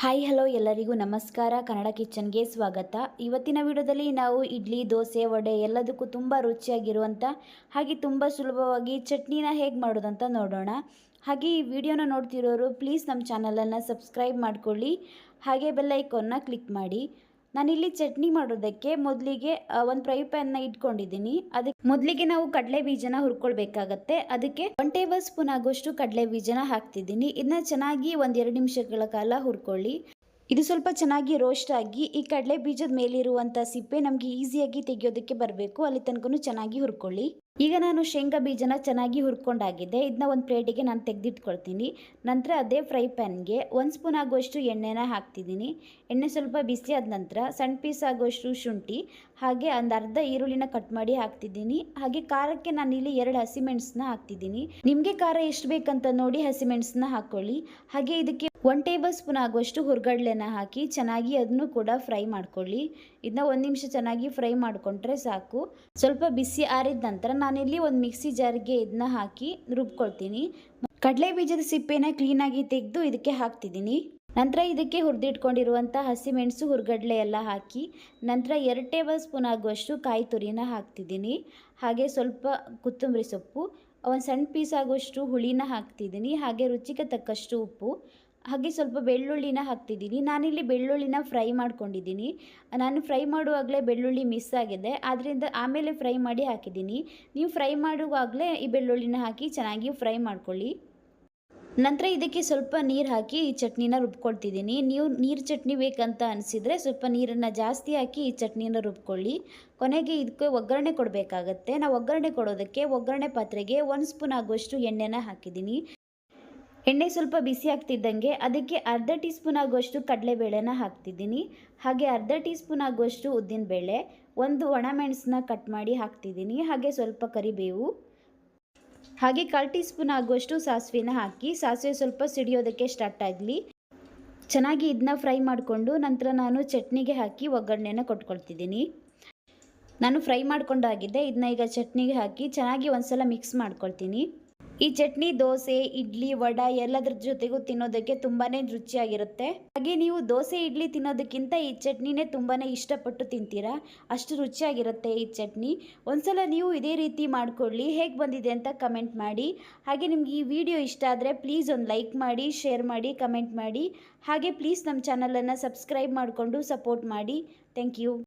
Hi, hello ಎಲ್ಲರಿಗೂ ನಮಸ್ಕಾರ. ಕನ್ನಡ ಕಿಚನ್ಗೆ ಸ್ವಾಗತ. ಇವತ್ತಿನ ವಿಡಿಯೋದಲ್ಲಿ ನಾವು ಇಡ್ಲಿ, ದೋಸೆ, ವಡೆ ಎಲ್ಲದಕ್ಕೂ ತುಂಬ ರುಚಿಯಾಗಿರುವಂಥ ಹಾಗೆ ತುಂಬ ಸುಲಭವಾಗಿ ಚಟ್ನಿನ ಹೇಗೆ ಮಾಡೋದಂತ ನೋಡೋಣ. ಹಾಗೆ ಈ ವಿಡಿಯೋನ ನೋಡ್ತಿರೋರು, ಪ್ಲೀಸ್ ನಮ್ಮ ಚಾನಲನ್ನು ಸಬ್ಸ್ಕ್ರೈಬ್ ಮಾಡ್ಕೊಳ್ಳಿ. ಹಾಗೆ ಬೆಲ್ ಐಕಾನ್ನ ಕ್ಲಿಕ್ ಮಾಡಿ. ನಾನಿಲ್ಲಿ ಚಟ್ನಿ ಮಾಡೋದಕ್ಕೆ ಮೊದಲಿಗೆ ಒಂದು ಫ್ರೈ ಪ್ಯಾನ್ನ ಇಟ್ಕೊಂಡಿದ್ದೀನಿ. ಅದಕ್ಕೆ ಮೊದಲಿಗೆ ನಾವು ಕಡಲೆ ಬೀಜನ ಹುರ್ಕೊಳ್ಬೇಕಾಗತ್ತೆ. ಅದಕ್ಕೆ ಒನ್ ಟೇಬಲ್ ಸ್ಪೂನ್ ಆಗೋಷ್ಟು ಕಡಲೆ ಬೀಜನ ಹಾಕ್ತಿದ್ದೀನಿ. ಇದನ್ನ ಚೆನ್ನಾಗಿ ಒಂದೆರಡು ನಿಮಿಷಗಳ ಕಾಲ ಹುರ್ಕೊಳ್ಳಿ. ಇದು ಸ್ವಲ್ಪ ಚೆನ್ನಾಗಿ ರೋಸ್ಟ್ ಆಗಿ, ಈ ಕಡಲೆ ಬೀಜದ ಮೇಲಿರುವಂಥ ಸಿಪ್ಪೆ ನಮಗೆ ಈಸಿಯಾಗಿ ತೆಗೆಯೋದಕ್ಕೆ ಬರಬೇಕು. ಅಲ್ಲಿ ತನಕ ಚೆನ್ನಾಗಿ ಹುರ್ಕೊಳ್ಳಿ. ಈಗ ನಾನು ಶೇಂಗಾ ಬೀಜನ ಚೆನ್ನಾಗಿ ಹುರ್ಕೊಂಡಾಗಿದೆ. ಇದನ್ನ ಒಂದು ಪ್ಲೇಟಿಗೆ ನಾನು ತೆಗೆದಿಟ್ಕೊಳ್ತೀನಿ. ನಂತರ ಅದೇ ಫ್ರೈ ಪ್ಯಾನ್ಗೆ ಒಂದು ಸ್ಪೂನ್ ಆಗುವಷ್ಟು ಎಣ್ಣೆನ ಹಾಕ್ತಿದ್ದೀನಿ. ಎಣ್ಣೆ ಸ್ವಲ್ಪ ಬಿಸಿ ಆದ ನಂತರ ಸಣ್ಣ ಪೀಸ್ ಆಗುವಷ್ಟು ಶುಂಠಿ, ಹಾಗೆ ಒಂದು ಅರ್ಧ ಈರುಳ್ಳಿನ ಕಟ್ ಮಾಡಿ ಹಾಕ್ತಿದ್ದೀನಿ. ಹಾಗೆ ಖಾರಕ್ಕೆ ನಾನು ಇಲ್ಲಿ ಎರಡು ಹಸಿಮೆಣಸನ್ನ ಹಾಕ್ತಿದ್ದೀನಿ. ನಿಮಗೆ ಖಾರ ಎಷ್ಟು ಬೇಕಂತ ನೋಡಿ ಹಸಿಮೆಣಸನ್ನ ಹಾಕ್ಕೊಳ್ಳಿ ಹಾಗೆ ಇದಕ್ಕೆ ಒನ್ ಟೇಬಲ್ ಸ್ಪೂನ್ ಆಗುವಷ್ಟು ಹುರ್ಗಡ್ಲೆನ ಹಾಕಿ ಚೆನ್ನಾಗಿ ಅದನ್ನು ಕೂಡ ಫ್ರೈ ಮಾಡ್ಕೊಳ್ಳಿ. ಇದನ್ನ ಒಂದು ನಿಮಿಷ ಚೆನ್ನಾಗಿ ಫ್ರೈ ಮಾಡಿಕೊಂಡ್ರೆ ಸಾಕು. ಸ್ವಲ್ಪ ಬಿಸಿ ಆರಿದ ನಂತರ ನಾನಿಲ್ಲಿ ಒಂದು ಮಿಕ್ಸಿ ಜಾರ್ಗೆ ಇದನ್ನ ಹಾಕಿ ರುಬ್ಕೊಳ್ತೀನಿ. ಕಡಲೆ ಬೀಜದ ಸಿಪ್ಪೆನ ಕ್ಲೀನಾಗಿ ತೆಗೆದು ಇದಕ್ಕೆ ಹಾಕ್ತಿದ್ದೀನಿ. ನಂತರ ಇದಕ್ಕೆ ಹುರಿದಿಟ್ಕೊಂಡಿರುವಂಥ ಹಸಿಮೆಣಸು ಹುರ್ಗಡ್ಲೆ ಎಲ್ಲ ಹಾಕಿ ನಂತರ ಎರಡು ಟೇಬಲ್ ಸ್ಪೂನ್ ಆಗುವಷ್ಟು ಕಾಯಿ ತುರಿನ ಹಾಕ್ತಿದ್ದೀನಿ. ಹಾಗೆ ಸ್ವಲ್ಪ ಕೊತ್ತಂಬರಿ ಸೊಪ್ಪು, ಒಂದು ಸಣ್ಣ ಪೀಸ್ ಆಗುವಷ್ಟು ಹುಳಿನ ಹಾಕ್ತಿದ್ದೀನಿ. ಹಾಗೆ ರುಚಿಗೆ ತಕ್ಕಷ್ಟು ಉಪ್ಪು ಹಾಗೆ ಸ್ವಲ್ಪ ಬೆಳ್ಳುಳ್ಳಿನ ಹಾಕ್ತಿದ್ದೀನಿ. ನಾನಿಲ್ಲಿ ಬೆಳ್ಳುಳ್ಳಿನ ಫ್ರೈ ಮಾಡ್ಕೊಂಡಿದ್ದೀನಿ. ನಾನು ಫ್ರೈ ಮಾಡುವಾಗಲೇ ಬೆಳ್ಳುಳ್ಳಿ ಮಿಸ್ ಆಗಿದೆ. ಆದ್ದರಿಂದ ಆಮೇಲೆ ಫ್ರೈ ಮಾಡಿ ಹಾಕಿದ್ದೀನಿ. ನೀವು ಫ್ರೈ ಮಾಡುವಾಗಲೇ ಈ ಬೆಳ್ಳುಳ್ಳಿನ ಹಾಕಿ ಚೆನ್ನಾಗಿ ಫ್ರೈ ಮಾಡ್ಕೊಳ್ಳಿ. ನಂತರ ಇದಕ್ಕೆ ಸ್ವಲ್ಪ ನೀರು ಹಾಕಿ ಈ ಚಟ್ನಿನ ರುಬ್ಕೊಳ್ತಿದ್ದೀನಿ. ನೀವು ನೀರು ಚಟ್ನಿ ಬೇಕಂತ ಅನಿಸಿದರೆ ಸ್ವಲ್ಪ ನೀರನ್ನು ಜಾಸ್ತಿ ಹಾಕಿ ಈ ಚಟ್ನಿನ ರುಬ್ಕೊಳ್ಳಿ. ಕೊನೆಗೆ ಇದಕ್ಕೆ ಒಗ್ಗರಣೆ ಕೊಡಬೇಕಾಗತ್ತೆ. ನಾವು ಒಗ್ಗರಣೆ ಕೊಡೋದಕ್ಕೆ ಒಗ್ಗರಣೆ ಪಾತ್ರೆಗೆ ಒಂದು ಸ್ಪೂನ್ ಆಗುವಷ್ಟು ಎಣ್ಣೆನ ಹಾಕಿದ್ದೀನಿ. ಎಣ್ಣೆ ಸ್ವಲ್ಪ ಬಿಸಿ ಆಗ್ತಿದ್ದಂಗೆ ಅದಕ್ಕೆ ಅರ್ಧ ಟೀ ಸ್ಪೂನ್ ಆಗುವಷ್ಟು ಕಡಲೆಬೇಳೆನ ಹಾಕ್ತಿದ್ದೀನಿ. ಹಾಗೆ ಅರ್ಧ ಟೀ ಸ್ಪೂನ್ ಆಗುವಷ್ಟು ಉದ್ದಿನಬೇಳೆ ಒಂದು ಒಣಮೆಣಸನ್ನ ಕಟ್ ಮಾಡಿ ಹಾಕ್ತಿದ್ದೀನಿ. ಹಾಗೆ ಸ್ವಲ್ಪ ಕರಿಬೇವು. ಹಾಗೆ ಕಾಲು ಟೀ ಸ್ಪೂನ್ ಆಗುವಷ್ಟು ಸಾಸಿವೆನ ಹಾಕಿ ಸಾಸಿವೆ ಸ್ವಲ್ಪ ಸಿಡಿಯೋದಕ್ಕೆ ಸ್ಟಾರ್ಟ್ ಆಗಲಿ. ಚೆನ್ನಾಗಿ ಇದನ್ನ ಫ್ರೈ ಮಾಡಿಕೊಂಡು ನಂತರ ನಾನು ಚಟ್ನಿಗೆ ಹಾಕಿ ಒಗ್ಗರಣೆನ ಕೊಟ್ಕೊಳ್ತಿದ್ದೀನಿ. ನಾನು ಫ್ರೈ ಮಾಡ್ಕೊಂಡಾಗಿದ್ದೆ ಇದನ್ನ ಈಗ ಚಟ್ನಿಗೆ ಹಾಕಿ ಚೆನ್ನಾಗಿ ಒಂದ್ಸಲ ಮಿಕ್ಸ್ ಮಾಡ್ಕೊಳ್ತೀನಿ. ಈ ಚಟ್ನಿ, ದೋಸೆ, ಇಡ್ಲಿ, ವಡ ಎಲ್ಲದ್ರ ಜೊತೆಗೂ ತಿನ್ನೋದಕ್ಕೆ ತುಂಬಾ ರುಚಿಯಾಗಿರುತ್ತೆ. ಹಾಗೆ ನೀವು ದೋಸೆ, ಇಡ್ಲಿ ತಿನ್ನೋದಕ್ಕಿಂತ ಈ ಚಟ್ನಿನೇ ತುಂಬಾ ಇಷ್ಟಪಟ್ಟು ತಿಂತೀರಾ? ಅಷ್ಟು ರುಚಿಯಾಗಿರುತ್ತೆ ಈ ಚಟ್ನಿ. ಒಂದ್ಸಲ ನೀವು ಇದೇ ರೀತಿ ಮಾಡ್ಕೊಳ್ಳಿ. ಹೇಗೆ ಬಂದಿದೆ ಅಂತ ಕಮೆಂಟ್ ಮಾಡಿ. ಹಾಗೆ ನಿಮ್ಗೆ ಈ ವಿಡಿಯೋ ಇಷ್ಟ ಆದರೆ ಪ್ಲೀಸ್ ಒಂದು ಲೈಕ್ ಮಾಡಿ, ಶೇರ್ ಮಾಡಿ, ಕಮೆಂಟ್ ಮಾಡಿ. ಹಾಗೆ ಪ್ಲೀಸ್ ನಮ್ಮ ಚಾನಲನ್ನು ಸಬ್ಸ್ಕ್ರೈಬ್ ಮಾಡಿಕೊಂಡು ಸಪೋರ್ಟ್ ಮಾಡಿ. Thank you.